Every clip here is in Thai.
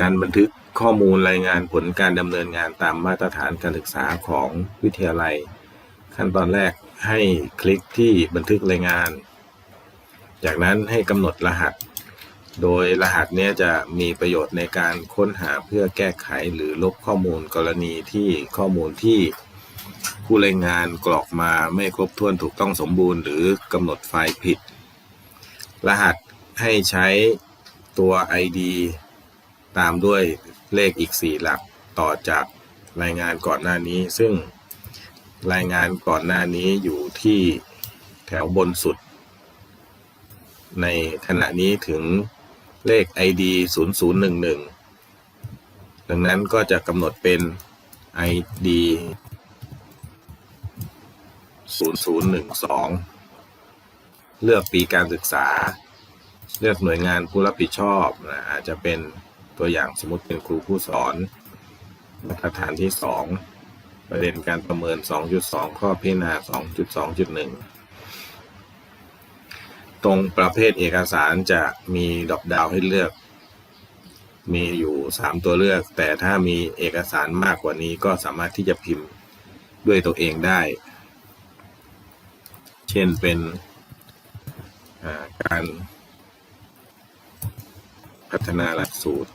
การบันทึกข้อมูลรายงานผลการดำเนินงานตามมาตรฐานการศึกษาของวิทยาลัย ขั้นตอนแรกให้คลิกที่บันทึกรายงาน จากนั้นให้กำหนดรหัส โดยรหัสเนี้ยจะมีประโยชน์ในการค้นหาเพื่อแก้ไขหรือลบข้อมูลกรณีที่ข้อมูลที่ผู้รายงานกรอกมาไม่ครบถ้วนถูกต้องสมบูรณ์ หรือกำหนดไฟล์ผิด รหัสให้ใช้ตัว ID ตามด้วยเลขอีก 4 หลักต่อจากรายงานก่อนหน้านี้ ซึ่งรายงานก่อนหน้านี้อยู่ที่แถวบนสุด ในขณะนี้ถึงเลข ID 0011 ดังนั้นก็จะกำหนดเป็น ID 0012 เลือกปีการศึกษา เลือกหน่วยงานผู้รับผิดชอบนะอาจจะเป็น ตัวอย่างสมมติเป็นครูผู้สอนมาตรฐานที่ 2 ประเด็นการประเมิน 2.2 ข้อพิจารณา 2.2.1 ตรงประเภทเอกสารจะมีดอปดาวให้เลือก มีอยู่ 3 ตัวเลือก แต่ถ้ามีเอกสารมากกว่านี้ก็สามารถที่จะพิมพ์ด้วยตัวเองได้ เช่นเป็นาการพัฒนาหลักสูตร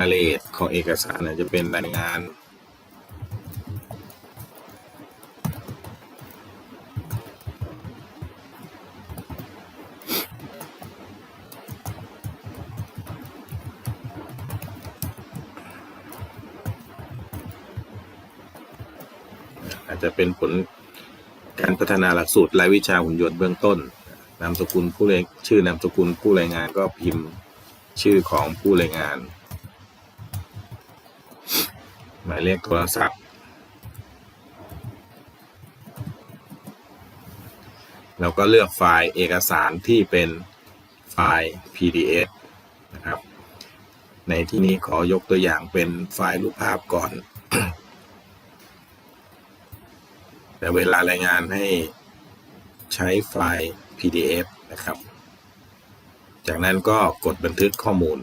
รายละเอียดของเอกสารจะเป็นรายงานอาจจะเป็นผลการพัฒนาหลักสูตรรายวิชาหุ่นยนต์เบื้องต้น นามสกุลผู้เรชื่อนามสกุลผู้รายงานก็พิมพ์ชื่อของผู้รายงาน หมายเลขโทรศัพท์แล้วก็เลือกไฟล์เอกสารที่เป็นไฟล์ PDF นะครับ ในที่นี้ขอยกตัวอย่างเป็นไฟล์รูปภาพก่อน แต่เวลารายงานให้ใช้ไฟล์ PDF นะครับ จากนั้นก็กดบันทึกข้อมูล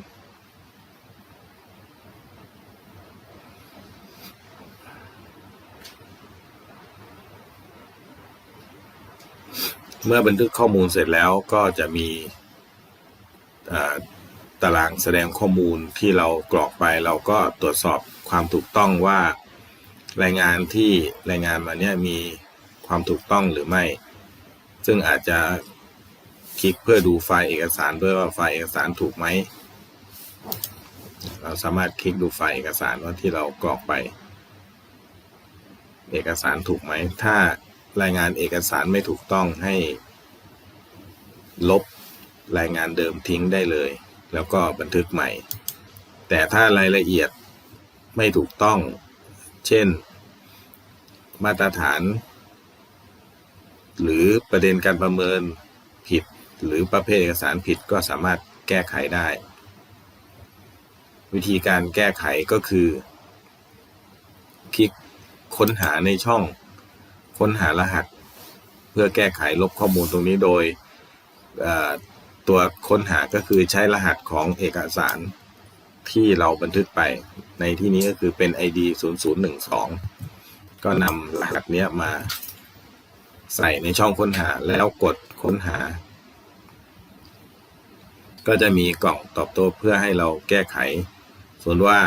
เมื่อบันทึกข้อมูลเสร็จแล้วก็จะมีตารางแสดงข้อมูลที่เรากรอกไป เราก็ตรวจสอบความถูกต้องว่ารายงานที่รายงานมาเนี่ยมีความถูกต้องหรือไม่ ซึ่งอาจจะคลิกเพื่อดูไฟล์เอกสารด้วยว่าไฟล์เอกสารถูกไหม เราสามารถคลิกดูไฟล์เอกสารว่าที่เรากรอกไป เอกสารถูกไหม ถ้า รายงานเอกสารไม่ถูกต้องให้ ลบรายงานเดิมทิ้งได้เลย แล้วก็บันทึกใหม่ แต่ถ้ารายละเอียดไม่ถูกต้อง เช่น มาตรฐาน หรือประเด็นการประเมินผิด หรือประเภทเอกสารผิดก็สามารถแก้ไขได้ วิธีการแก้ไขก็คือ คลิกค้นหาในช่อง ค้นหารหัส เพื่อแก้ไขลบข้อมูลตรงนี้โดยตัวค้นหาก็คือใช้รหัสของเอกสารที่เราบันทึกไป ในที่นี้ก็คือเป็น ID 0012 ก็นำรหัสนี้มาใส่ในช่องค้นหาแล้วกดค้นหา ก็จะมีกล่องตอบโต้เพื่อให้เราแก้ไข ส่วนว่า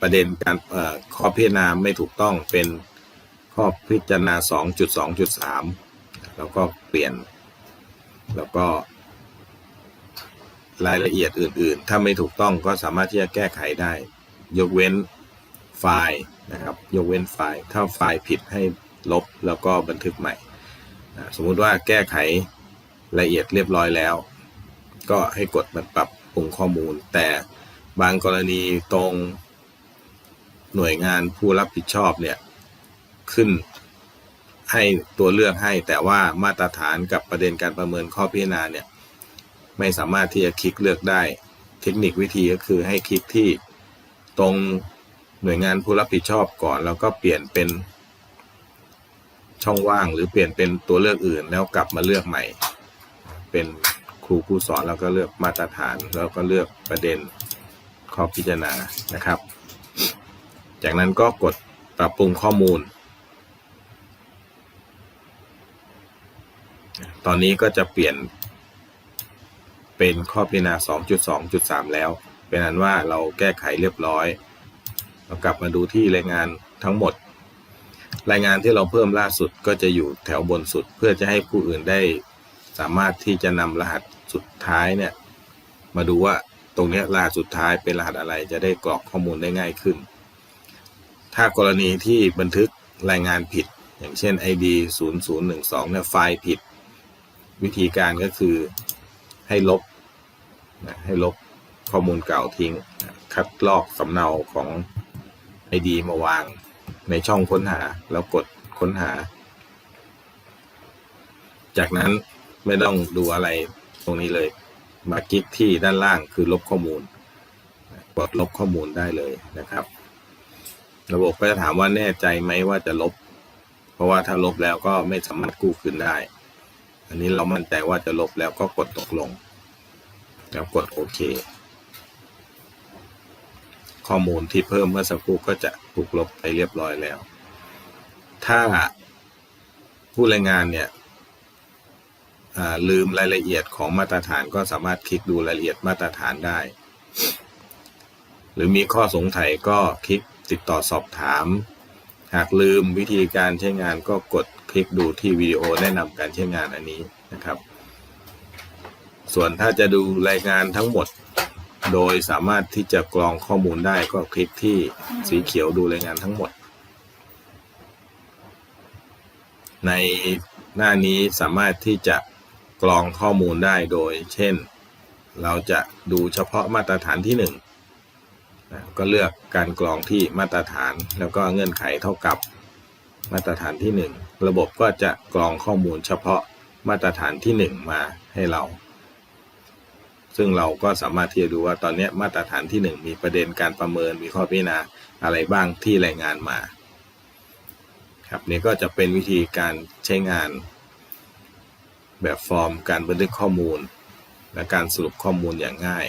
ประเด็นการเอ่อข้อพิจารณาไม่ถูกต้องเป็น ข้อพิจารณา 2.2.3 แล้วก็เปลี่ยน แล้วก็รายละเอียดอื่น ๆ ถ้าไม่ถูกต้องก็สามารถที่จะแก้ไขได้ ยกเว้นไฟล์นะครับ ยกเว้นไฟล์ ถ้าไฟล์ผิดให้ลบแล้วก็บันทึกใหม่ สมมุติว่าแก้ไขละเอียดเรียบร้อยแล้ว ก็ให้กดมันปรับปรุงข้อมูล แต่บางกรณีตรงหน่วยงานผู้รับผิดชอบเนี่ย ขึ้น ให้ตัวเลือกให้ แต่ว่ามาตรฐานกับประเด็นการประเมินข้อพิจารณาเนี่ยไม่สามารถที่จะคลิกเลือกได้ เทคนิควิธีก็คือให้คลิกที่ตรงหน่วยงานผู้รับผิดชอบก่อน แล้วก็เปลี่ยนเป็นช่องว่างหรือเปลี่ยนเป็นตัวเลือกอื่น แล้วกลับมาเลือกใหม่ เป็นครูผู้สอนแล้วก็เลือกมาตรฐาน แล้วก็เลือกประเด็นข้อพิจารณานะครับ จากนั้นก็กดปรับปรุงข้อมูล ตอนนี้ก็จะเปลี่ยนเป็นข้อพิจารณา 2.2.3 แล้ว เป็นอันว่าเราแก้ไขเรียบร้อย เรากลับมาดูที่รายงานทั้งหมด รายงานที่เราเพิ่มล่าสุดก็จะอยู่แถวบนสุด เพื่อจะให้ผู้อื่นได้สามารถที่จะนำรหัสสุดท้ายเนี่ยมาดูว่าตรงนี้รหัสสุดท้ายเป็นรหัสอะไรจะได้กรอกข้อมูลได้ง่ายขึ้น ถ้ากรณีที่บันทึกรายงานผิด อย่างเช่น ID 0012เนี่ยไฟล์ผิด วิธีการก็คือให้ลบนะให้ลบข้อมูลเก่าทิ้งนะคัดลอกสำเนาของ ID มาวางในช่องค้นหาแล้วกดค้นหา จากนั้นไม่ต้องดูอะไรตรงนี้เลย มาคลิกที่ด้านล่างคือลบข้อมูล กดลบข้อมูลได้เลยนะครับ ระบบก็จะถามว่าแน่ใจไหมว่าจะลบ เพราะว่าถ้าลบแล้วก็ไม่สามารถกู้คืนได้ อันนี้เรามั่นใจว่าจะลบแล้วก็กดตกลง แล้วกดโอเค ข้อมูลที่เพิ่มเมื่อสักครู่ก็จะถูกลบไปเรียบร้อยแล้ว ถ้าผู้รายงานเนี่ยลืมรายละเอียดของมาตรฐานก็สามารถคลิกดูรายละเอียดมาตรฐานได้ หรือมีข้อสงสัยก็คลิกติดต่อสอบถาม หากลืมวิธีการใช้งานก็กด ลิกดูที่วิดีโอแนะนำการใช้งานอันนี้นะครับ ส่วนถ้าจะดูรายงานทั้งหมด โดยสามารถที่จะกรองข้อมูลได้ก็คลิกที่สีเขียวดูรายงานทั้งหมด ในหน้านี้สามารถที่จะกรองข้อมูลได้โดย เช่น เราจะดูเฉพาะมาตรฐานที่หนึ่งก็เลือกการกรองที่มาตรฐานแล้วก็เงื่อนไขเท่ากับ มาตรฐานที่หนึ่งระบบก็จะกรองข้อมูลเฉพาะมาตรฐานที่หนึ่งมาให้เรา ซึ่งเราก็สามารถที่จะดูว่าตอนนี้มาตรฐานที่หนึ่งมีประเด็นการประเมินมีข้อพิจารณาอะไรบ้างที่รายงานมา ครับนี่ก็จะเป็นวิธีการใช้งาน แบบฟอร์มการบันทึกข้อมูล และการสรุปข้อมูลอย่างง่าย